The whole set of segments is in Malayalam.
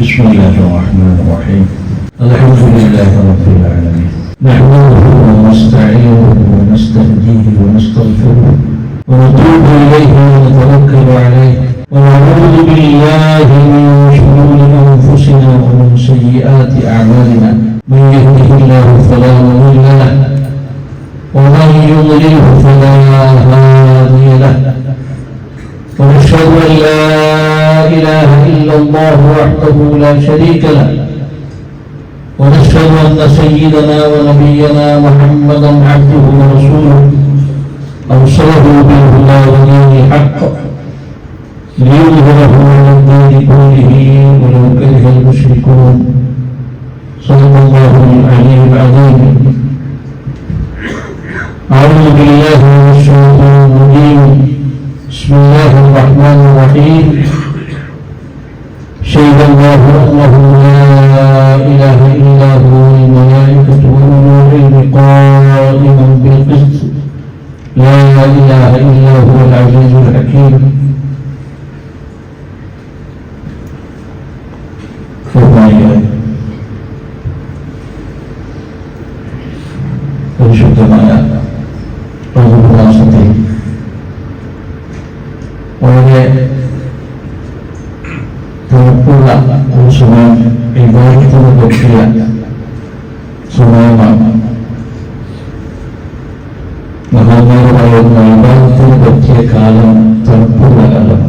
بسم الله الرحمن الرحيم. الحمد لله رب العالمين. نحمده ونستعينه ونستهديه ونستغفره ونتوب إليه ونتوكل عليه ونعوذ بالله من شرور أنفسنا ومن سيئات أعمالنا. من يهده الله فلا مضل له ومن يضلله فلا هادي له. ونشهد أن لا إله إلا الله وحده لا شريك له. ونشهد أن سيدنا ونبينا محمدا عبده ورسوله. أرسله بالهدى ودين الحق. ليظهره على الدين كله ولو كره المشركون. صلى الله العلي العظيم. أعوذ بالله الرحيم. شهد الله أنه لا إله إلا هو الملائكة العلم قائما بالقسط. لا إله إلا هو العزيز الحكيم. തണുപ്പുള്ള ഒരു സമയം വിവാഹത്തിന് പറ്റിയ സമയമാണ് മഹാന്മാർ പറയുന്ന വിവാഹത്തിന് പറ്റിയ കാലം തണുപ്പുള്ള കാലം.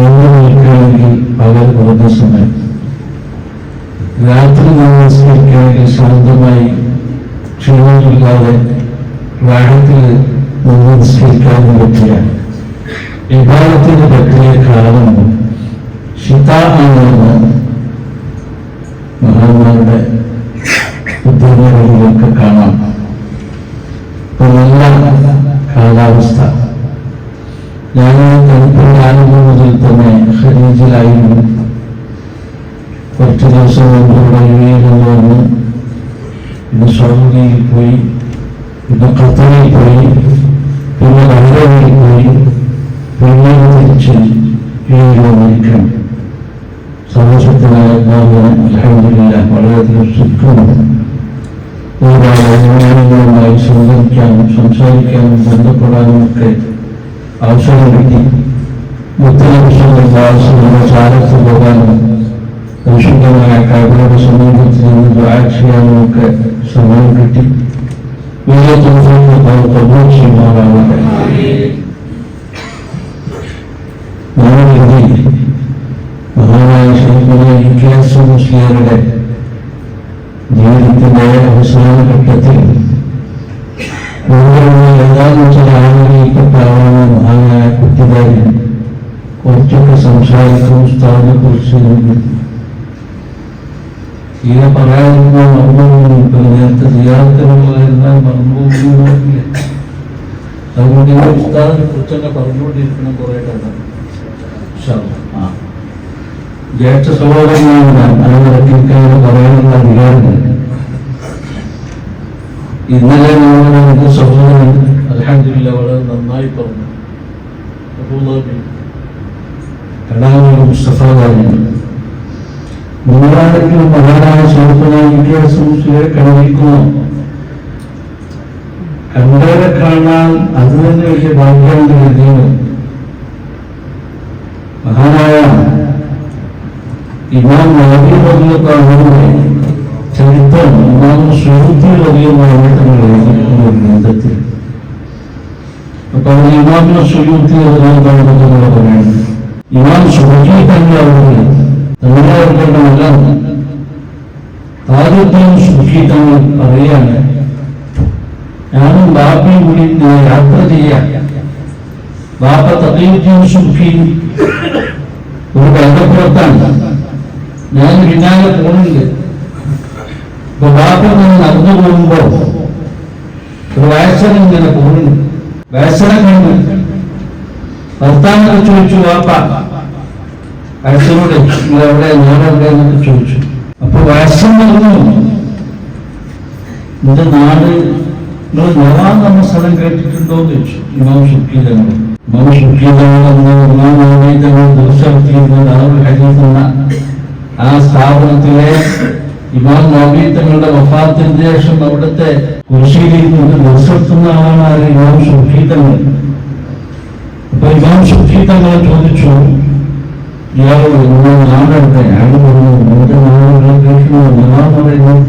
ഒന്ന് നിൽക്കുകയാണെങ്കിൽ പകൽ കുറഞ്ഞ സമയം. രാത്രി നമസ്കരിക്കുകയാണെങ്കിൽ ശാന്തമായി ക്ഷീണമില്ലാതെ രാഗത്തിൽ നമസ്കരിക്കാനും പറ്റിയ വിവാഹത്തിന് പറ്റിയ കാലം ശിതാണെന്ന് മഹാന്മാരുടെ ഉദ്യോഗങ്ങളിലൊക്കെ കാണാം. ഇപ്പൊ നല്ല കാലാവസ്ഥ. ഞാൻ തണുപ്പിന്റെ മുതൽ തന്നെ ഖരീജിലായിരുന്നു കുറച്ച് ദിവസം മുമ്പ് ഇവിടെ പിന്നെ സൗദിയിൽ പോയി പിന്നെ ഖത്തറിൽ പോയി പിന്നെ ബഹ്റൈനിൽ പോയി പിന്നെ തിരിച്ച് യുഎയിൽ വന്നിരിക്കണം സന്തോഷത്തിനായ അലഹമില്ല വളരെയധികം സുഖവും ുമായി സംവദിക്കാനും സംസാരിക്കാനും ബന്ധപ്പെടാനും ഒക്കെ അവസരം കിട്ടി. മുത്തലഭിഷേകത്തിന്റെ ചാരത്ത് പോകാനും പരിശുദ്ധമായ കൈകളുടെ സമീപത്തിൽ നിന്ന് ദ്വാര ചെയ്യാനും ഒക്കെ സമയം കിട്ടി. വലിയ പ്രതീക്ഷമാറാവട്ടെ ഞാനെഴുതി മുസ്ലിയരുടെ ജീവിതത്തിന്റെ അവസാന ഘട്ടത്തിൽ മഹാനായ കുട്ടികാരൻ കുറച്ചൊക്കെ സംസാരിക്കും ഉസ്താദിനെ കുറിച്ച് ഇങ്ങനെ പറയാതിരുന്ന മർമ്മം നേരത്തെ ചെയ്യാത്തിനുള്ളതെല്ലാം മർമ്മവും അതുകൊണ്ട് ഉസ്താദിനെ കുറിച്ചൊക്കെ പറഞ്ഞുകൊണ്ടിരിക്കണം കുറേ കഥ ആ ജ്യേഷ്ഠ സഹോദരനാണ് ഞാൻ അതിനിടയ്ക്കൊക്കെ പറയാനുള്ള അധികാരമുണ്ട് ഇന്നലെ നമ്മുടെ എന്റെ സഹോദരൻ അലഹദില്ല വളരെ നന്നായി പറഞ്ഞു. അബൂദാബി കടാമി മുസ്തഫ കാര്യം നിങ്ങളാരെങ്കിലും മഹാനായ സുഹൃത്തുനായ വിദ്യാസംസ്ഥയെ കണ്ടിരിക്കുന്നു. കണ്ടവരെ കാണാൻ അത് തന്നെ വലിയ ഭാഗ്യം കരുതിയത് മഹാനായ ഇമാം നബി റബിയുടെ ചരിത്രം ഇമാം സുഹൃത്തി റബിയുമായി തങ്ങൾ എഴുതിയിരിക്കുന്ന ഒരു ഗ്രന്ഥത്തിൽ. അപ്പൊ അവർ ഇമാമിനെ സുഹൃത്തി റബിയാണ് പറയുന്നത് ഇമാം സുഹൃത്തി തന്നെ അവർ തങ്ങളെല്ലാം താജുദ്ദീൻ സുഖി തങ്ങൾ പറയാണ് ഞാനും ബാപ്പയും കൂടി യാത്ര ചെയ്യാം. ബാപ്പ തകയുദ്ദീൻ സുഖി ഒരു ബന്ധപ്പുറത്താണ് ഞാൻ പിന്നാലെ പോകുന്നുണ്ട് ഇപ്പൊ നിന്ന് നടന്നു പോകുമ്പോ ഒരു വയസ്സനം ഇങ്ങനെ പോകുന്നുണ്ട് വയസ്സനം കണ്ടു. ഭർത്താവിനൊക്കെ ചോദിച്ചു ബാപ്പ വയസ്സനോട് നിങ്ങളെവിടെ ഞാനെവിടെ എന്നൊക്കെ ചോദിച്ചു. അപ്പൊ വയസ്സൻ പറഞ്ഞു നിന്റെ നാട് നിങ്ങൾ നവാൻ എന്ന സ്ഥലം കേട്ടിട്ടുണ്ടോ? എന്ന് ചോദിച്ചു ഇമാം ഷുക്കീൽ എന്നോട് ആ സ്ഥാപനത്തിലെ ഇമാം നോബി തങ്ങളുടെ വഫാത്തിന് ശേഷം അവിടുത്തെ കുരിശിയിൽ നിന്ന് ദിവസത്തുന്ന ആളാണ് ആര് ഇമാം ഷുഫി തങ്ങൾ. അപ്പൊ ഇമാം ഷുഫി തങ്ങൾ ചോദിച്ചു അയാൾ പറഞ്ഞു? നിന്റെ നാടുകളെ ഞാൻ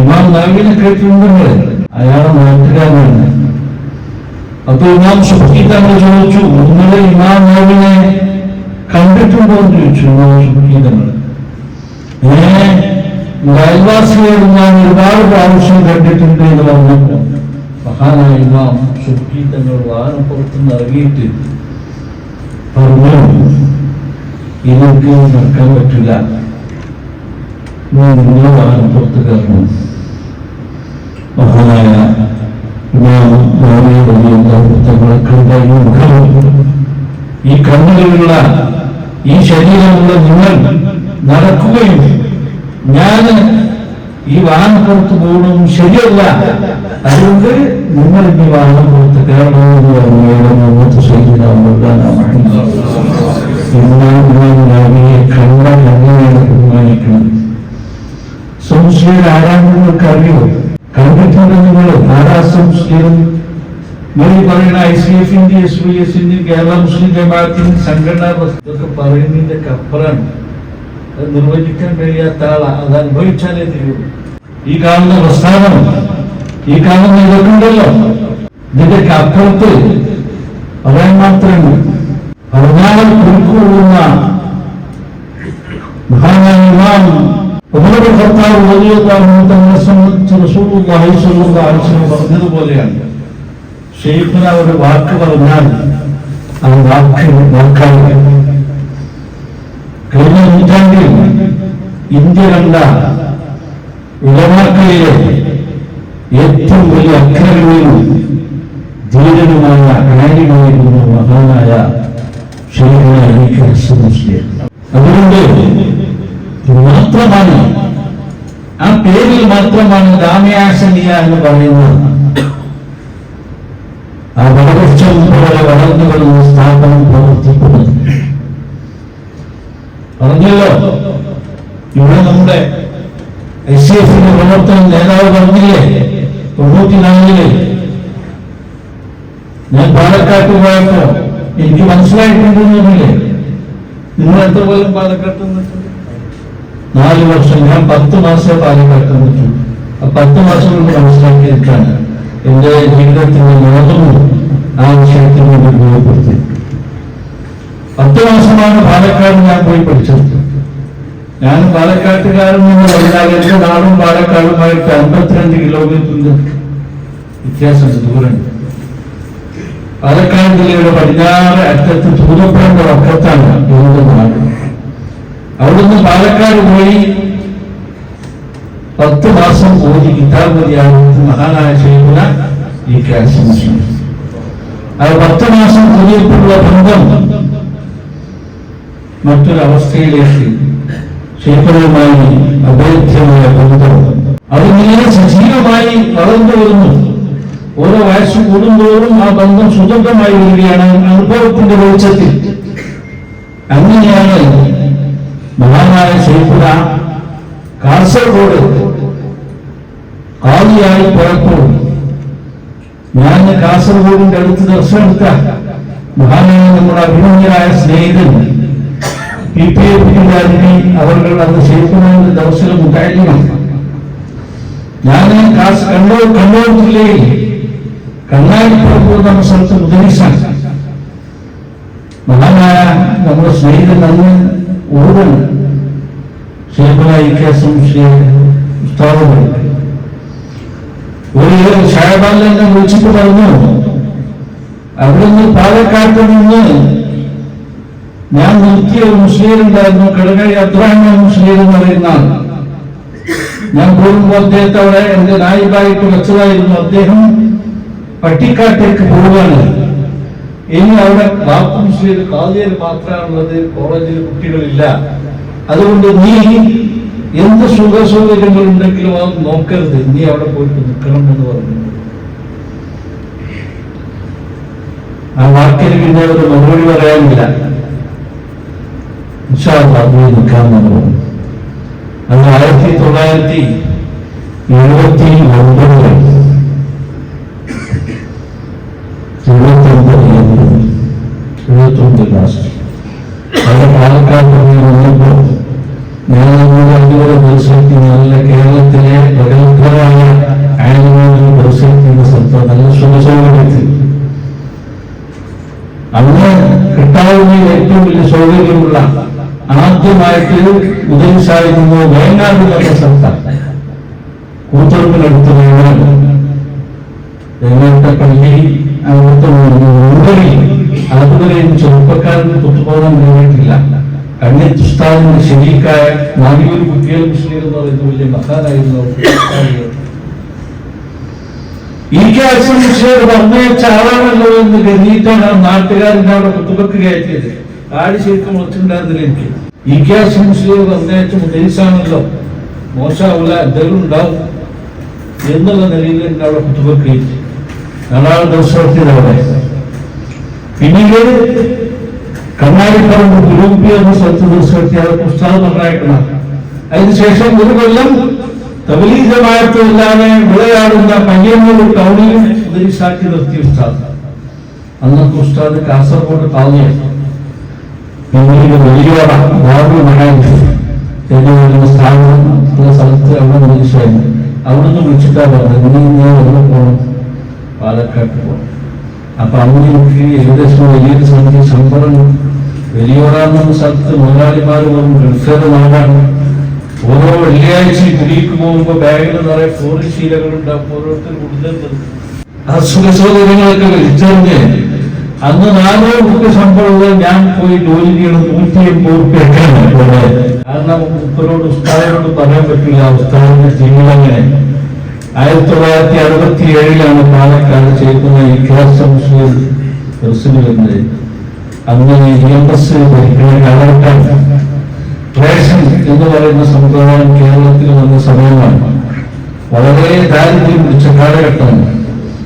ഇമാം നബീനെ കേട്ടിട്ടുണ്ടെങ്കിൽ അയാളെ നാട്ടുകാരനാണ്. അപ്പൊ ഇമാം ഷുഫി തങ്ങൾ ചോദിച്ചു നിങ്ങളെ ഇമാം നബിനെ കണ്ടിട്ടുണ്ടോ എന്ന് ചോദിച്ചു. ഇമാം ഷുഫി തങ്ങൾ ഏ അയൽവാസികളോട് ഞാൻ ഒരുപാട് പ്രാവശ്യം കണ്ടിട്ടുണ്ട് എന്ന് പറഞ്ഞപ്പോ മഹാനായ ഇമാം ഷുഫി തങ്ങൾ വാഹനം പുറത്തുനിന്ന് ഇറങ്ങിയിട്ട് പറഞ്ഞു ഇതൊക്കെ നടക്കാൻ പറ്റില്ല. നിങ്ങൾ വാഹനം പുറത്ത് കയറണം. മഹാനായ ഇമാം നബി റളിയല്ലാഹു തആല കണ്ട. ഈ മുഖം ഈ ശരീരമുള്ള നിങ്ങൾ നടക്കുകയും ഞാൻ ഈ വാഹനം പുറത്ത് പോകണം ശരിയല്ല. അതുകൊണ്ട് നിങ്ങൾ ഈ വാഹനം പുറത്ത് കയറണമെന്ന് പറഞ്ഞു നബിയെ കണ്ടാൽ നിങ്ങൾ ആരാ സംശയം? നിങ്ങൾ ഈ പറയുന്ന ഐ സി എഫിന്റെ എസ് വി എസിന്റെ കേരള മുസ്ലിം ജമാഅത്തിന്റെ സംഘടനാ ഇതൊക്കെ പറയുന്നതിന്റെ കപ്പറാണ്. അത് നിർവചിക്കാൻ കഴിയാത്ത ആളാ. അത് അനുഭവിച്ചാലേ തീരൂ. ഈ കാണുന്ന പ്രസ്ഥാനം ഈ കാണുന്ന ഇതൊക്കെ ഇതിന്റെ അപ്പുറത്ത് പറയാൻ മാത്രമേ പറഞ്ഞാൽ കുറിക്കൊള്ളുന്ന മഹാനായ റളിയല്ലാഹു അൻഹു തങ്ങളെ സംബന്ധിച്ച് റസൂലുള്ളാഹി സ്വല്ലല്ലാഹു ആവശ്യം പറഞ്ഞതുപോലെയാണ്. ഷെയ്ഖിന് ഒരു വാക്ക് പറഞ്ഞാൽ ആ വാക്ക് വാക്കായി കഴിഞ്ഞ നൂറ്റാണ്ടിൽ ഇന്ത്യ കണ്ട ഉലമാക്കളിലെ ഏറ്റവും വലിയ അക്രമിയും ധീരനുമായ ആര്യമായിരുന്നു മഹാനായ ഷെയ്ഖ് അതുകൊണ്ട് ഇത് മാത്രമാണ് ആ പേരിൽ മാത്രമാണ് ജാമ്യാസനിയ എന്ന് പറയുന്നത്. ആ വടവൃക്ഷം പോലെ വളർന്നു വരുന്ന സ്ഥാപനം പ്രവർത്തിക്കുന്നത് പറഞ്ഞല്ലോ ഇവിടെ നമ്മുടെ എസ് സി എഫിന്റെ പ്രവർത്തനം നേതാവ് പറഞ്ഞില്ലേ? തൊണ്ണൂറ്റിനാലിൽ. ഞാൻ പാലക്കാട്ട് പോയപ്പോ എനിക്ക് മനസ്സിലായിട്ടുണ്ടെന്നില്ലേ നിങ്ങൾ എത്ര കൊല്ലം പാലക്കാട്ട് നിന്നിട്ടുണ്ട് നാല് വർഷം. ഞാൻ പത്ത് മാസം പാലക്കാട്ട് നിന്നിട്ടുണ്ട് ആ പത്ത് മാസം കൊണ്ട് മനസ്സിലാക്കിയിരിക്കാണ് എന്റെ ജീവിതത്തിന്റെ മോദവും ആ വിഷയത്തിന് വേണ്ടി ഉപയോഗപ്പെടുത്തി. പത്ത് മാസമാണ് പാലക്കാട് ഞാൻ പോയി പഠിച്ചത്. ഞാൻ പാലക്കാട്ടുകാരൻ എന്ന് പറഞ്ഞാൽ എന്റെ നാടും പാലക്കാടുമായിട്ട് അമ്പത്തിരണ്ട് കിലോമീറ്ററിന്റെ വ്യത്യാസമുണ്ട് ദൂരമുണ്ട്. പാലക്കാട് ജില്ലയുടെ പടിഞ്ഞാറ് അറ്റത്ത് തൂതപ്പുഴന്റെ വക്കത്താണ് എന്റെ നാട്. അവിടുന്ന് പാലക്കാട് പോയി പത്ത് മാസം ഓതി കിതാബ് മതിയാകുന്നത് മഹാനായ ചെയ്യുന്ന ഈ കാശ്മീർ അത് പത്ത് മാസം കൂടിയപ്പോഴുള്ള ബന്ധം മറ്റൊരവസ്ഥയിലേക്ക് ക്ഷേത്രവുമായി അഭേദ്യമായ ബന്ധം. അതിങ്ങനെ സജീവമായി വളർന്നു വരുന്നു. ഓരോ വയസ്സ് കൂടുന്തോറും ആ ബന്ധം സുദൃഢമായി വരികയാണ്. അനുഭവത്തിന്റെ വെളിച്ചത്തിൽ. അങ്ങനെയാണ് മഹാനായ ശൈഖുന കാസർഗോഡ് ആദിയായി പോയപ്പോൾ ഞാൻ കാസർഗോഡിന്റെ അടുത്ത് ദർശനമെടുത്ത മഹാനായ നമ്മുടെ അഭിമന്യരായ സ്നേഹിതൻ പി പി എഫിന്റെ അവർ അന്ന് ശൈഖുനാന്റെ ദർശനം ഉണ്ടായിരുന്നു. ഞാൻ കണ്ണൂർ കണ്ണൂർ ജില്ലയിൽ കണ്ണാടിപ്പുറപ്പൂർ എന്ന സ്ഥലത്ത് മുതലിസാണ് മഹാനായ നമ്മുടെ സ്നേഹിതൻ അന്ന് ഊരൻ ശേഖരായി കേസും ഉസ്താദും ഒരു ഷാബാൽ എന്നെ വിളിച്ചിട്ട് പറഞ്ഞു അവിടുന്ന് പാലക്കാട്ട് നിന്ന് ഞാൻ നിർത്തിയ ഒരു മുസ്ലിം ഉണ്ടായിരുന്നു കിടകഴി മുസ്ലിം എന്ന് പറയുന്ന ഞാൻ പോകുമ്പോൾ അദ്ദേഹത്തെ അവിടെ എന്റെ നായിബായിട്ട് വെച്ചതായിരുന്നു. അദ്ദേഹം പട്ടിക്കാട്ടേക്ക് പോവുകയാണ്. ഇനി അവിടെ ബാപ്പു മുസ്ലിം കാതിയർ മാത്രമാണുള്ളത് കോളേജിൽ കുട്ടികളില്ല. അതുകൊണ്ട് നീ എന്ത് സുഖ സൗകര്യങ്ങൾ ഉണ്ടെങ്കിലും അത് നോക്കരുത്. നീ അവിടെ പോയിട്ട് നിൽക്കണം എന്ന് പറഞ്ഞു. ആ വാക്കിന് പിന്നെ ഒരു മറുപടി പറയാനില്ല. പോയി നിൽക്കാമെന്ന് നമ്മൾ അത് ആയിരത്തി തൊള്ളായിരത്തി എഴുപത്തി ഒൻപതിൽ എഴുപത്തി ഒൻപത് എഴുപത്തി ഒൻപത് ലാസ്റ്റ് അവിടെ പാലക്കാട് പോയി അതുപോലെ മത്സരത്തിൽ നല്ല കേരളത്തിലെ പ്രഗത്ഭരായ ആനിമേഷൻ മത്സരത്തിന്റെ സ്ഥലത്ത് നല്ല അന്ന് കിട്ടാവുന്നതിൽ ഏറ്റവും വലിയ സൗകര്യമുള്ള ആദ്യമായിട്ട് ഉദയസായിരുന്നു വേങ്ങാട് എന്ന സ്ഥലത്താണ് കൂത്തുറപ്പിനടുത്ത് വേങ്ങാട്ട പള്ളി അവിടുത്തെ മുമ്പരി അതുവരെ ചെറുപ്പക്കാരന് തൊട്ടുപോകാൻ കഴിഞ്ഞിട്ടില്ല. കണ്ണി തുസ്താദിന്റെ ശരീക്കായ നാടിയൂർ കുട്ടികൾ മുസ്ലിം എന്ന് പറയുന്ന വലിയ മഹാനായിരുന്നു? ഈ കാശം മുസ്ലിം പറഞ്ഞയച്ച ആളാണല്ലോ എന്ന് കരുതിയിട്ടാണ് നാട്ടുകാരന്റെ അവിടെ കുത്തുബക്ക് കയറ്റിയത്. ആടി ശരിക്കും മുളച്ചിട്ടുണ്ടായിരുന്നില്ല എനിക്ക്. ഈ കാശം മുസ്ലിം പറഞ്ഞയച്ച മുദ്രീസാണല്ലോ മോശമാവില്ല എന്തെങ്കിലും ഉണ്ടാവും എന്നുള്ള നിലയിൽ എന്നെ അവിടെ കുത്തുബക്ക് കയറ്റി. നാലാം ദിവസത്തിൽ അവിടെ. പിന്നീട് കണ്ണാടിപ്പറമ്പ് എന്ന സ്ഥലത്ത് ദിവസത്തി അത് പുസ്തകം ഉണ്ടാക്കണം അതിനുശേഷം ഒരു കൊല്ലം തബലീജമായിട്ടില്ലാതെ വിളയാടുന്ന പയ്യന്നൂർ ടൗണിൽ ഉദ്ദേശാക്കി നിർത്തിയ ഉസ്താദ്. അന്നത്തെ ഉസ്താദ് കാസർഗോഡ് താങ്ങിയ പിന്നീട് വലിയോട ബാബു മഹാൻ എന്ന് സ്ഥാപനം സ്ഥലത്ത് അവിടെ ഉദ്ദേശമായിരുന്നു അവിടുന്ന് വിളിച്ചിട്ടാ പറഞ്ഞത് ഇനി ഞാൻ എവിടെ പോകണം പാലക്കാട്ട് പോകണം അപ്പൊ അവിടെ എനിക്ക് ഏകദേശം വലിയൊരു സംഖ്യ ശമ്പളം വലിയോറാന്ന സ്ഥലത്ത് മുതലാളിമാർ പോകും ഗൾഫേറെ നാടാണ് ഓരോ വെള്ളിയാഴ്ച കുടിക്ക് പോകുമ്പോ ബാഗിൽ നിറയെ ഫോറിൻ ശീലകളുണ്ടാകും ഓരോരുത്തർ കൊടുക്കുന്നത് ആ സുഖ സൗകര്യങ്ങളൊക്കെ വിളിച്ചറിഞ്ഞ് അന്ന് നാലോ രൂപ ശമ്പളം ഞാൻ പോയി ജോലി ചെയ്യണം നൂറ്റി എൺപത് റുപ്യൊക്കെയാണ് കാരണം മുപ്പരോട് ഉസ്താദിനോട് പറയാൻ പറ്റില്ല ഉസ്താദിന്റെ ജീവിതം അങ്ങനെ ആയിരത്തി തൊള്ളായിരത്തി അറുപത്തി ഏഴിലാണ് പാലക്കാട് ചേർക്കുന്ന ഈ കേസ് സംശയം പ്രസിഡന്റ് അന്ന് ഇ എം എസ് ഭരിക്കുന്ന കാലഘട്ടം റേഷൻ എന്ന് പറയുന്ന സമ്പ്രദായം കേരളത്തിൽ വന്ന സമയമാണ്. വളരെ ദാരിദ്ര്യം പിടിച്ച കാലഘട്ടമാണ്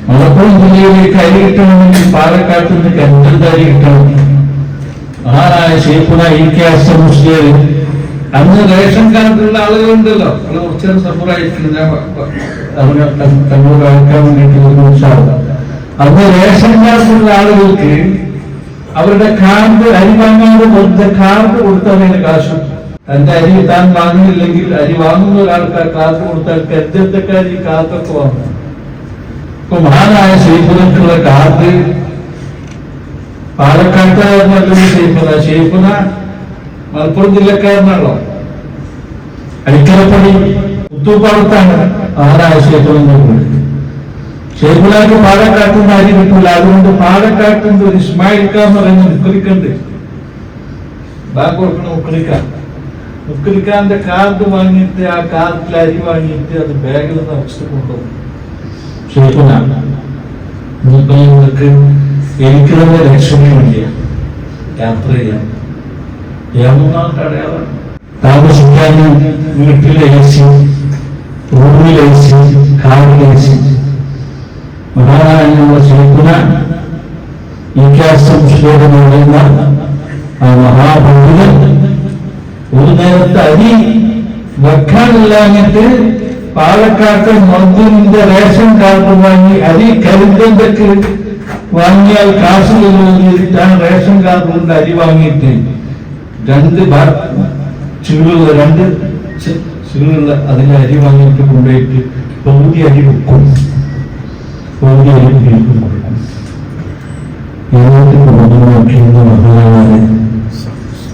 മലപ്പുറം ജില്ലയിലേക്ക് അരി കിട്ടണമെങ്കിൽ പാലക്കാട്ട് നിന്ന് കരുതൽ അരി കിട്ടണം. ആരായ ഷേപ്പുന ഇ കെ മുസ്ലിം അന്ന് റേഷൻ കാർഡുള്ള ആളുകളുണ്ടല്ലോ. അത് കുറച്ചേരം സമ്പൂർണമായിരിക്കും ഞാൻ കണ്ണൂർ അയക്കാൻ വേണ്ടിയിട്ട് ഒരു അന്ന് റേഷൻ കാർഡുള്ള ആളുകൾക്ക് അവരുടെ കാർഡ് അരി വാങ്ങാതെ കൊടുത്ത കാർഡ് കൊടുത്തതിന് കാശ് തന്റെ അരി താൻ വാങ്ങിയില്ലെങ്കിൽ അരി വാങ്ങുന്ന ഒരാൾക്ക് ആ കാർഡ് കൊടുത്താൽ കരുത്തക്കാർ ഈ കാർഡൊക്കെ വാങ്ങും. ഇപ്പൊ മഹാനായ ഷെയ്ഖുനക്കുള്ള കാർഡ് പാലക്കാട്ടുകാരനല്ലൊരു ഷെയ്ഖുന ഷെയ്ഖുന മലപ്പുറം ജില്ലക്കാരനാണല്ലോ. അടിക്കലപ്പള്ളി പുത്തൂപ്പാടത്താണ് മഹാനായ ഷെയ്ഖുന ഷെയ്ഖുനാക്ക് പാലക്കാട്ട് നിന്ന് അരി കിട്ടില്ല അതുകൊണ്ട് പാലക്കാട്ട് നിന്ന് ഒരു ഇസ്മായിൽ ഖാൻ എന്ന് പറയുന്ന മുക്കലിക്കുണ്ട് ബാങ്ക് കൊടുക്കണ മുക്കലിക്ക മുക്കലിക്കാന്റെ കാർഡ് വാങ്ങിയിട്ട് ആ കാർഡിൽ അരി വാങ്ങിയിട്ട് അത് ബാഗിൽ നിറച്ചിട്ട് കൊണ്ടുപോകും കൊണ്ടുവന്നു. നിങ്ങൾക്ക് എനിക്ക് തന്നെ ലക്ഷ്യമില്ല യാത്ര ചെയ്യാം താമസിക്കാൻ അടയാളമാണ് താമസിക്കാനും വീട്ടിൽ എ സി റൂമിൽ എ സി കാറിൽ എ സി മഹാനായുള്ള ഷെയ്ഖുന ഇക്കാസം ശ്ലോകം പറയുന്ന ആ മഹാപണ്ഡിതൻ ഒരു നേരത്തെ അരി വെക്കാനില്ലാഞ്ഞിട്ട് പാലക്കാട്ട് മന്ദിരിന്റെ റേഷൻ കാർഡ് വാങ്ങി അരി കരുതന്തൊക്കെ വാങ്ങിയാൽ കാശ് ചെയ്തിട്ടാണ് റേഷൻ കാർഡ് കൊണ്ട് അരി വാങ്ങിയിട്ട് രണ്ട് ചുരുളുകൾ രണ്ട് ചുരുളുള്ള അതിൽ അരി വാങ്ങിയിട്ട് കൊണ്ടുപോയിട്ട് പകുതി അരി വെക്കും പകുതി അരി വീട്ടിൽ കൊടുക്കും ഇരുപത്തി മൂന്ന് നോക്കിയിരുന്ന മഹാനായ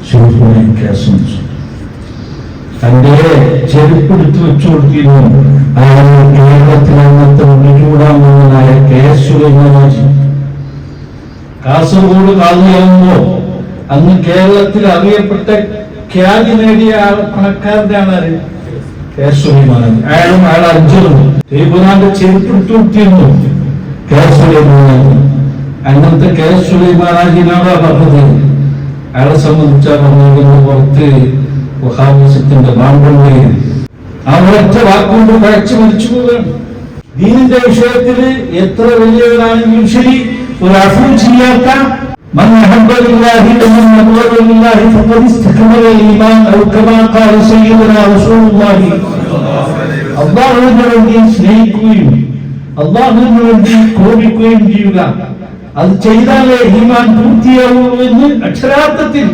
ശിവപുര കേസം തന്റെ ചെരുപ്പ് എടുത്തു വെച്ചു കൊടുത്തിരുന്നു അയാൾ കേരളത്തിൽ അന്നത്തെ ഉള്ളിലൂടാമെന്നായ കെ എസ് സുലൈമാനാജി കാസർഗോഡ് കാതിയാകുമ്പോ അന്ന് കേരളത്തിൽ അറിയപ്പെട്ട ഖ്യാതി നേടിയ ആൾ പണക്കാരന്റെ ആണ്? കെ എസ് സുലൈമാനാജി അയാളും അയാൾ അഞ്ചലും തിരുപ്പുനാന്റെ ചെരുപ്പ് എടുത്തു കൊടുത്തിരുന്നു കെ എസ് സുലൈമാനാജി അങ്ങനത്തെ കെ എസ് സുലൈമാനാജിനാണ് പറഞ്ഞത് അയാളെ സംബന്ധിച്ച പറഞ്ഞിരിക്കുന്നത് പുറത്ത് വഹാബിസത്തിന്റെ മാമ്പള്ളി ആ ഒരൊറ്റ വാക്കുകൊണ്ട് പഴച്ചു മരിച്ചു പോവുകയാണ് ദീനിന്റെ വിഷയത്തിൽ എത്ര വലിയവരാണെങ്കിലും ശരി ഒരു അഫു ചെയ്യാത്ത من أحب لله ومن أبغض لله فقد استكمل الإيمان أو كما قال سيدنا رسول الله അള്ളാഹുവിന് വേണ്ടി സ്നേഹിക്കുകയും അള്ളാഹുവിന് വേണ്ടി കോപിക്കുകയും ചെയ്യുക. അത് ചെയ്താലേ ഈമാൻ പൂർത്തിയാവൂ എന്ന് അക്ഷരാർത്ഥത്തിൽ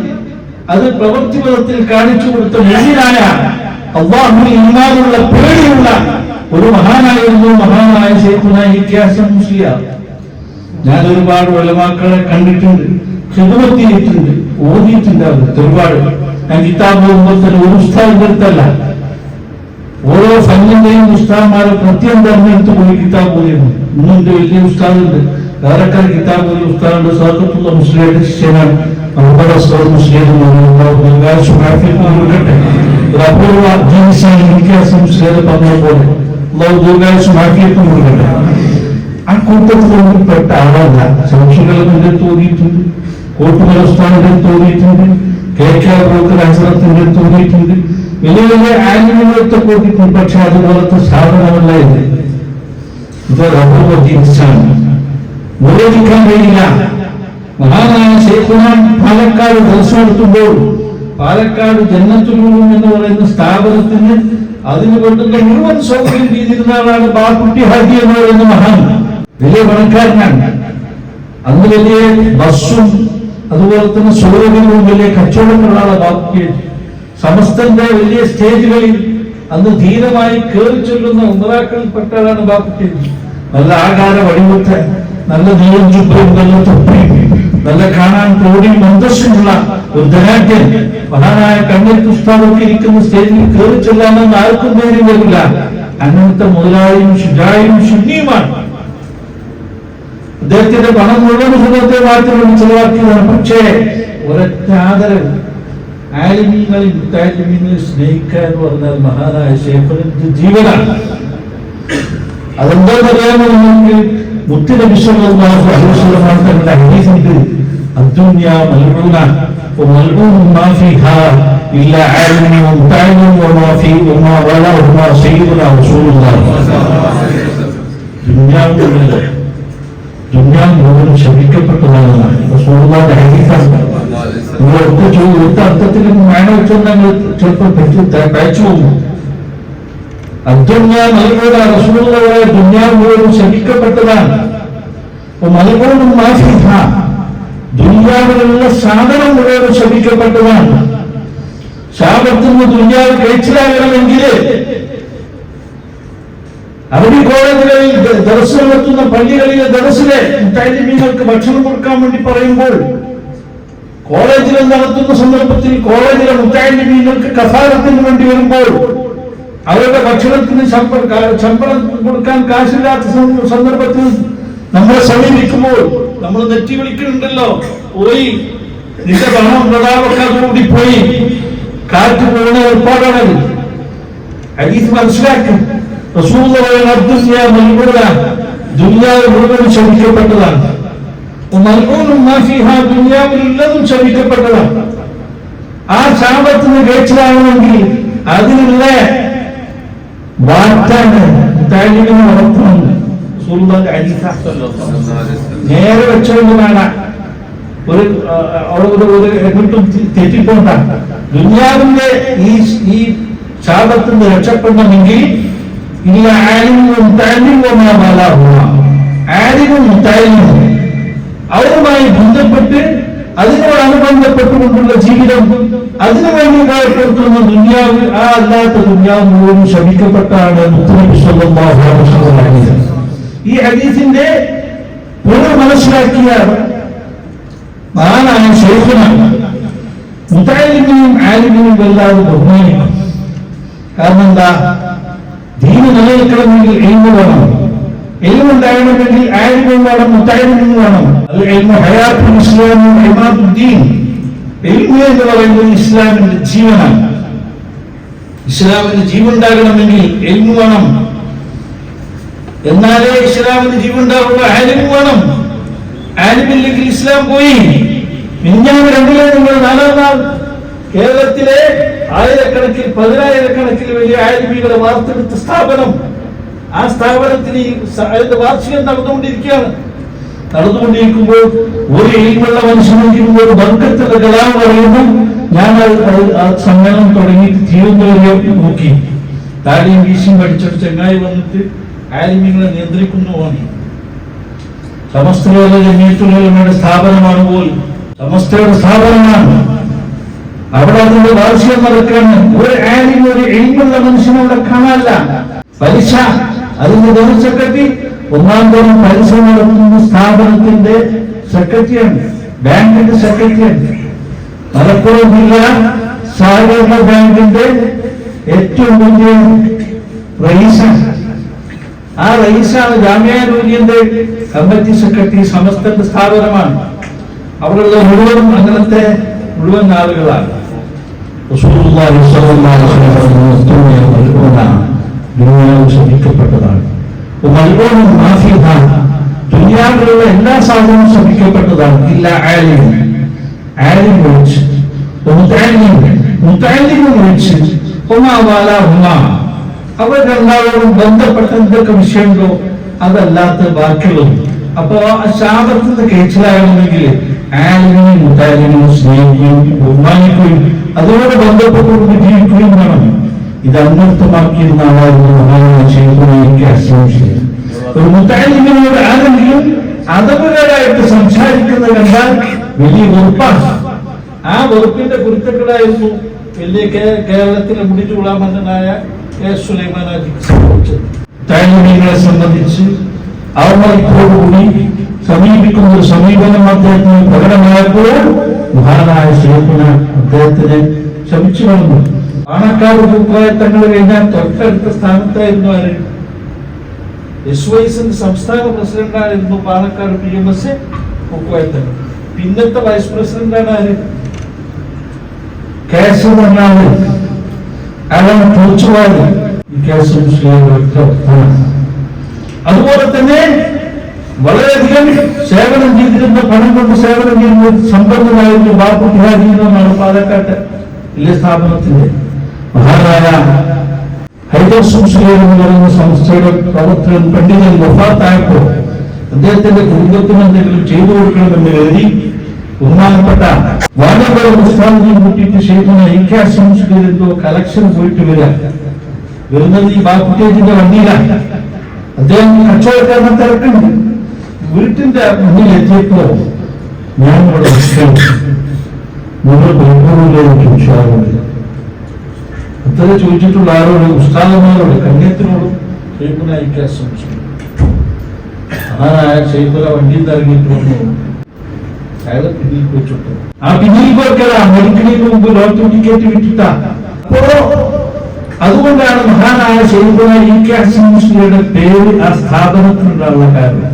അത് പ്രവൃത്തി പദത്തിൽ കാണിച്ചു കൊടുത്ത മുഴുവനായ അള്ളാഹു ഈമാനുള്ള പേടിയുള്ള ഒരു മഹാനായിരുന്നു മഹാനായ ശേഖുന ഇത്യാസം മുസ്ലിയാർ ഞാൻ ഒരുപാട് വലമാക്കളെ കണ്ടിട്ടുണ്ട് ഹിദമത്തിയിട്ടുണ്ട് ഓതിയിട്ടുണ്ട് അവർക്ക് ഒരുപാട്. ഞാൻ കിതാബ് ഒരു അടുത്തല്ല. ഫന്നിന്റെയും ഉസ്താദ്മാരെ പ്രത്യേകം തെരഞ്ഞെടുത്ത് പോയി കിതാബ് പോലെയാണ്. ഇന്നുണ്ട് വലിയ ഉസ്താദുണ്ട്. ധാരക്കാർ കിതാബ് പോലെ ഉസ്താദുണ്ട്. സ്വാതന്ത്ര്യമുള്ള മുസ്ലിയുടെ ശിഷ്യനാണ് നമ്മുടെ സ്വാദ് മുസ്ലിം അപൂർവ ജീവസായി വ്യത്യാസം മുസ്ലിം പറഞ്ഞ പോലെ മാഫിയത്തും കൊടുക്കട്ടെ ആ കൂട്ടത്തിലൊന്നും പെട്ട ആളല്ല മുന്നിൽ തോന്നിയിട്ടുണ്ട്. കോട്ടുമലസ്ഥാനത്തിൽ തോന്നിയിട്ടുണ്ട്. കെ കെ ബ്രോക്കർ അസറത്തിന്റെ തോന്നിയിട്ടുണ്ട്. വലിയ വലിയ ആനിമലത്തെ കൂട്ടിയിട്ടുണ്ട് പക്ഷെ അതുപോലത്തെ സാധനമല്ല ഇത്. ഇത് റബ്ബർ ജീൻസാണ് നിർവഹിക്കാൻ കഴിയില്ല. മഹാനായ ശേഖുമാൻ പാലക്കാട് ദിവസം എടുത്തുമ്പോൾ പാലക്കാട് ജന്നത്തുലൂറും എന്ന് പറയുന്ന സ്ഥാപനത്തിന് അതിന് കൊണ്ടുള്ള മുഴുവൻ സൗകര്യം ചെയ്തിരുന്ന ആളാണ് ബാക്കുട്ടി ഹാജി എന്ന് പറയുന്ന മഹാൻ. വലിയ പണക്കാരനാണ്. അന്ന് വലിയ ബസ്സും അതുപോലെ തന്നെ സൗകര്യങ്ങളും വലിയ കച്ചവടങ്ങളുള്ള ബാക്കി സമസ്തന്റെ വലിയ സ്റ്റേജുകളിൽ അന്ന് ധീരമായി കയറി ചൊല്ലുന്ന ഉമറാക്കളിൽപ്പെട്ടതാണ് ബാപ്പുട്ടി. നല്ല ആകാര വടിവത്ത് നല്ല നീളം ചുപ്പയും നല്ല തൊപ്പിയും നല്ല കാണാൻ കോടിയും മന്ദസ്സുമുള്ള ഒരു ധനാഢ്യൻ മഹാനായ കണ്ണീർ പുസ്തകമൊക്കെ ഇരിക്കുന്ന സ്റ്റേജിൽ കയറി ചൊല്ലാമെന്ന് ആർക്കും ധൈര്യം വരില്ല അങ്ങനത്തെ മുതലായും ശുചായും ശുദ്ധിയുമാണ് അദ്ദേഹത്തിന്റെ പണം മുഴുവൻ സുഖത്തെ മാറ്റി ചെലവാക്കിയതാണ്. പക്ഷേ ഒരൊറ്റ ആദരവ് ആലിമീങ്ങളിൽ മുത്താലിമീങ്ങളിൽ സ്നേഹിക്കുക എന്ന് പറഞ്ഞാൽ മഹാനായ ശേഖരന്റെ ജീവനാണ് അതെന്താണെന്നറിയാമോ നിങ്ങൾക്ക് മുത്തിന് വിശ്വമാഹു അലൂസ്വലമാണ് തങ്ങളുടെ ഹദീസുണ്ട് الدنيا ملعونة وملعون ما فيها إلا عالم ومتعلم وما في وما ولاهما سيدنا رسول الله ദുന്യാവുള്ളത് ദുന്യാവ് മുഴുവൻ ശമിക്കപ്പെട്ടതാണ് റസൂലുള്ളാഹിന്റെ ഹദീസാണ് ചോദ്യം ഒറ്റ അർത്ഥത്തിൽ ഞങ്ങൾ ചിലപ്പോൾ തെറ്റി തയ്ച്ചു പോകും. അദ്വന്യ മലകൂട റസൂലുള്ളാഹിയുടെ ദുന്യാവ് മുഴുവൻ ശമിക്കപ്പെട്ടതാണ്. മലകൂടും മാഫിഹ ദുന്യാവിലുള്ള സാധനം മുഴുവൻ ശമിക്കപ്പെട്ടതാണ്. ശാപത്തിന് ദുന്യാവ് കഴിച്ചിലാകണമെങ്കിൽ അറബി കോളേജുകളിൽ ദർശനം നടത്തുന്ന പള്ളികളിലെ ദർശനെ തൈലിമീങ്ങൾക്ക് ഭക്ഷണം കൊടുക്കാൻ വേണ്ടി പറയുമ്പോൾ കോളേജിൽ നടത്തുന്ന സന്ദർഭത്തിൽ കോളേജിലെ മുത്താലിമീങ്ങൾക്ക് കസാരത്തിന് വേണ്ടി വരുമ്പോൾ അവരുടെ ഭക്ഷണത്തിന് ശമ്പളം കൊടുക്കാൻ കാശില്ലാത്ത സന്ദ- സന്ദർഭത്തിൽ നമ്മളെ സമീപിക്കുമ്പോൾ നമ്മൾ നെറ്റി വിളിക്കുന്നുണ്ടല്ലോ പോയി നിന്റെ പണം പ്രതാപൊക്കെ കൂടി പോയി. കാറ്റ് പോകുന്ന ഏർപ്പാടാണ്. ഹദീസ് മനസ്സിലാക്കും. മൽഊന ദുനിയാവ് മുഴുവൻ ഫീഹാ ദുനിയാവിൽ ഉള്ളതും ശമിക്കപ്പെട്ടതാണ് ആ ശാപത്തിന് കഴിച്ചിലാകണമെങ്കിൽ അതിനുള്ള വാറ്റാണ് റസൂലുള്ളാഹിന്റെ ഹദീസാ നേരെ വെച്ചുകൊണ്ട് വേണം ഒരു ഒരു ഒരു എങ്ങോട്ടും തെറ്റിപ്പോണ്ട. ദുനിയാവിന്റെ ഈ ഈ ശാപത്തിൽ നിന്ന് രക്ഷപ്പെടണമെങ്കിൽ ഇനി ആലിമും താലിമും ആലിമും താലിമും അവരുമായി ബന്ധപ്പെട്ട് അതിനോട് അനുബന്ധപ്പെട്ടുകൊണ്ടുള്ള ജീവിതം. അതിനു വേണ്ടി ഉപയോഗപ്പെടുത്തുന്ന ദുന്യാവ് ആ അല്ലാത്ത ദുന്യാവ് മുഴുവൻ ശമിക്കപ്പെട്ടാണ്. ഈ ഹദീസിന്റെ പുനർ മനസ്സിലാക്കിയ മഹാനായ ശേഖനാണ്. മുത്താലിമിനെയും ആലിമിനെയും വല്ലാതെ ബഹുമാനിക്കണം. കാരണം എന്താ? ദീന നിലനിൽക്കണമെങ്കിൽ എൽമ വേണം എൽമുണ്ടാകണമെങ്കിൽ ആലിമും വേണം മുത്താലിമും വേണം. അത് ഇസ്ലാമും എന്ന് പറയുന്നത് ഇസ്ലാമിന്റെ ജീവനാണ്. ഇസ്ലാമിന് ജീവുണ്ടാകണമെങ്കിൽ എൽമ വേണം. എന്നാലേ ഇസ്ലാമിന് ജീവുണ്ടാവുക ആലിമു വേണം. ആലിമില്ലെങ്കിൽ ഇസ്ലാം പോയി. മിഞ്ഞാന്ന് രണ്ടിലെ നിങ്ങൾ നാലാം നാൾ കേരളത്തിലെ ആയിരക്കണക്കിൽ പതിനായിരക്കണക്കിൽ വലിയ ആലിമികളെ വാർത്തെടുത്ത സ്ഥാപനം ആ സ്ഥാപനത്തിന് വാർഷികം നടന്നുകൊണ്ടിരിക്കുകയാണ്. നടന്നുകൊണ്ടിരിക്കുമ്പോൾ ഒരു എയിമുള്ള മനുഷ്യനെങ്കിലും ഒരു ബന്ധത്തിന്റെ കലാം പറയുന്നു ഞാൻ സമ്മേളനം തുടങ്ങി തിരുവനന്തപുരം നോക്കി. താടിയും വീശിയും പഠിച്ചൊരു ചെങ്ങായി വന്നിട്ട് ആലിമ്യങ്ങളെ നിയന്ത്രിക്കുന്നു സമസ്തയുടെ സ്ഥാപനമാണ് പോലും. സമസ്തയുടെ സ്ഥാപനമാണ്. അവിടെ അതിന്റെ വാർഷികം നടക്കുകയാണ്. ഒരു ആലിം ഒരു എയിമുള്ള മനുഷ്യനവിടെ കാണാനല്ല പലിശ അതിന്റെ ജനറൽ സെക്രട്ടറി ഒന്നാം തരം പലിശ നടത്തുന്ന സ്ഥാപനത്തിന്റെ സെക്രട്ടറിയാണ് ബാങ്കിന്റെ സെക്രട്ടറിയാണ്. മലപ്പുറം ജില്ല സഹകരണ ബാങ്കിന്റെ ഏറ്റവും വലിയ റئീസാണ് ആ റൈസാണ് ജാമ്യ യൂണിയന്റെ കമ്മിറ്റി സെക്രട്ടറി സമസ്തന്റെ സ്ഥാപനമാണ്. അവിടെയുള്ള മുഴുവൻ അങ്ങനത്തെ മുഴുവൻ ആളുകളാണ്. റസൂലുള്ളാഹി അലൈഹി വസല്ലം ദുനിയാവ് ശ്രമിക്കപ്പെട്ടതാണ്. ദുനിയാവിലുള്ള എല്ലാ സാധനവും ശ്രമിക്കപ്പെട്ടതാണ്. ഇല്ല ആലിം. അവർ രണ്ടാളോടും ബന്ധപ്പെട്ട എന്തൊക്കെ വിഷയമുണ്ടോ അതല്ലാത്ത ബാക്കിയുള്ളത്. അപ്പോ ആ ശാപത്തിൽ നിന്ന് കേച്ചിലാകണമെങ്കിൽ ആലിനെയും മുത്താലിനെയും സ്നേഹിക്കുകയും ബഹുമാനിക്കുകയും അതോട് ബന്ധപ്പെട്ടുകൊണ്ട് ജീവിക്കുകയും വേണം. ഇത് അന്വർത്ഥമാക്കിയിരുന്ന ആളായിരുന്നു മഹാനായ അസംശയം ഒരു മുത്താലിമിനോട് ആരെങ്കിലും അതപകരായിട്ട് സംസാരിക്കുന്നത് കണ്ടാൽ വലിയ വെറുപ്പാണ്. ആ വെറുപ്പിന്റെ കുരുത്തക്കളായിരുന്നു വലിയ കേരളത്തിലെ മുടിചൂളാമന്നനായ കെ സുലൈമാനാജിക്ക് സംഭവിച്ചത് താലിമികളെ സംബന്ധിച്ച് അവമതിപ്പോടുകൂടി സമീപിക്കുന്ന ഒരു സമീപനം അദ്ദേഹത്തിന് പ്രകടമായപ്പോൾ മഹാനായ ശേഖന അദ്ദേഹത്തിന് ശമിച്ചു കളഞ്ഞു. പാണക്കാട് പൂക്കോയത്തങ്ങൾ കഴിഞ്ഞാൽ തൊട്ടടുത്ത സ്ഥാനത്തായിരുന്നു ആര്? എസ് വൈ എസിന്റെ സംസ്ഥാന പ്രസിഡന്റായിരുന്നു പാണക്കാട് പി എം എസ് കുപ്പായത്തങ്ങൾ പിന്നത്തെ വൈസ് പ്രസിഡന്റാണ് ആര്? കേസ് പറഞ്ഞാൽ അയാൾ ഈ കേസ് മുസ്ലിം അതുപോലെ തന്നെ വളരെയധികം സേവനം ചെയ്തിരുന്ന പണം കൊണ്ട് സേവനം ചെയ്യുന്ന സമ്പന്നമായിരുന്നു ബാപ്പു ബിഹാരി എന്നാണ് പാലക്കാട്ട് ഇല്ലേ സ്ഥാപനത്തിന്റെ മഹാനായ ഹൈദർ സുസ്ലിം എന്ന് പറയുന്ന സംസ്ഥയുടെ പ്രവർത്തകൻ പണ്ഡിതൻ വഫാത്തായപ്പോൾ അദ്ദേഹത്തിന്റെ കുടുംബത്തിന് എന്തെങ്കിലും ചെയ്തു കൊടുക്കണമെന്ന് കരുതി ബഹുമാനപ്പെട്ട വാനപുരം ഉസ്താദിനെയും കൂട്ടിയിട്ട് ഷെയ്ഖിനെ ഐക്യാശംസികൾ എന്തോ കളക്ഷൻ പോയിട്ട് വരിക വരുന്നത് ഈ ബാപ്പുട്ടേജിന്റെ വണ്ടിയിലാണ് അദ്ദേഹം കച്ചവടക്കാരനെ തിരക്കുണ്ട് വീട്ടിന്റെ മുന്നിൽ എത്തിയപ്പോ ഞാൻ ഇവിടെ നിൽക്കണം നിങ്ങൾ ബംഗളൂരിലേക്ക് ചോദിച്ചാറുണ്ട് അത്ര ചോദിച്ചിട്ടുള്ള ആരോട് ഉസ്താദന്മാരോട് കന്യത്തിനോടും ഷെയ്ഖിനെ ഐക്യാശംസിക്കും ആനായ ഷെയ്ഖുല വണ്ടിയിൽ വണ്ടി ഇറങ്ങിയിട്ട് വന്നു. അയാളെ പിന്നിൽ വെച്ചിട്ടു ആ പിന്നിൽ പോക്കല മരിക്കണേക്ക് മുമ്പ് ലോട്ടറി ടിക്കറ്റ് വിട്ടിട്ടാ അതുകൊണ്ടാണ് മഹാനായ ഷെയ്ഖുന ഇ കെ ഹസൻയുടെ പേര് ആ സ്ഥാപനത്തിനുണ്ടാവുന്ന കാരണം.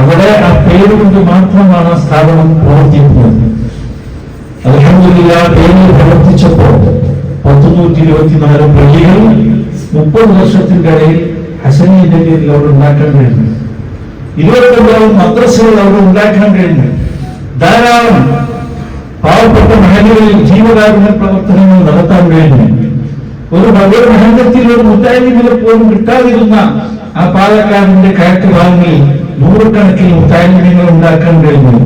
അവിടെ ആ പേര് കൊണ്ട് മാത്രമാണ് ആ സ്ഥാപനം പ്രവർത്തിക്കുന്നത്. അലഹമില്ല പേരിൽ പ്രവർത്തിച്ചപ്പോൾ പത്തുനൂറ്റി ഇരുപത്തിനാല് പള്ളികൾ മുപ്പത് വർഷത്തിന്റെ ഇടയിൽ ഹസനിയുടെ പേരിൽ അവിടെ ഉണ്ടാക്കാൻ കഴിഞ്ഞു ഇരുപത്തൊമ്പത് മദ്രസകൾ അവിടെ ഉണ്ടാക്കാൻ കഴിഞ്ഞു ധാരാളം പാവപ്പെട്ട മേഖലകളിൽ ജീവകാരുണ്യ പ്രവർത്തനങ്ങൾ നടത്താൻ കഴിഞ്ഞു ഒരു ഒരു മഹല്ലത്തിൽ ഒരു മുത്താലിമിനെ പോലും കിട്ടാതിരുന്ന ആ പാലക്കാടിന്റെ കയറ്റ് ഭാഗങ്ങളിൽ നൂറുകണക്കിന് മുത്താലിമ്യങ്ങൾ ഉണ്ടാക്കാൻ കഴിഞ്ഞു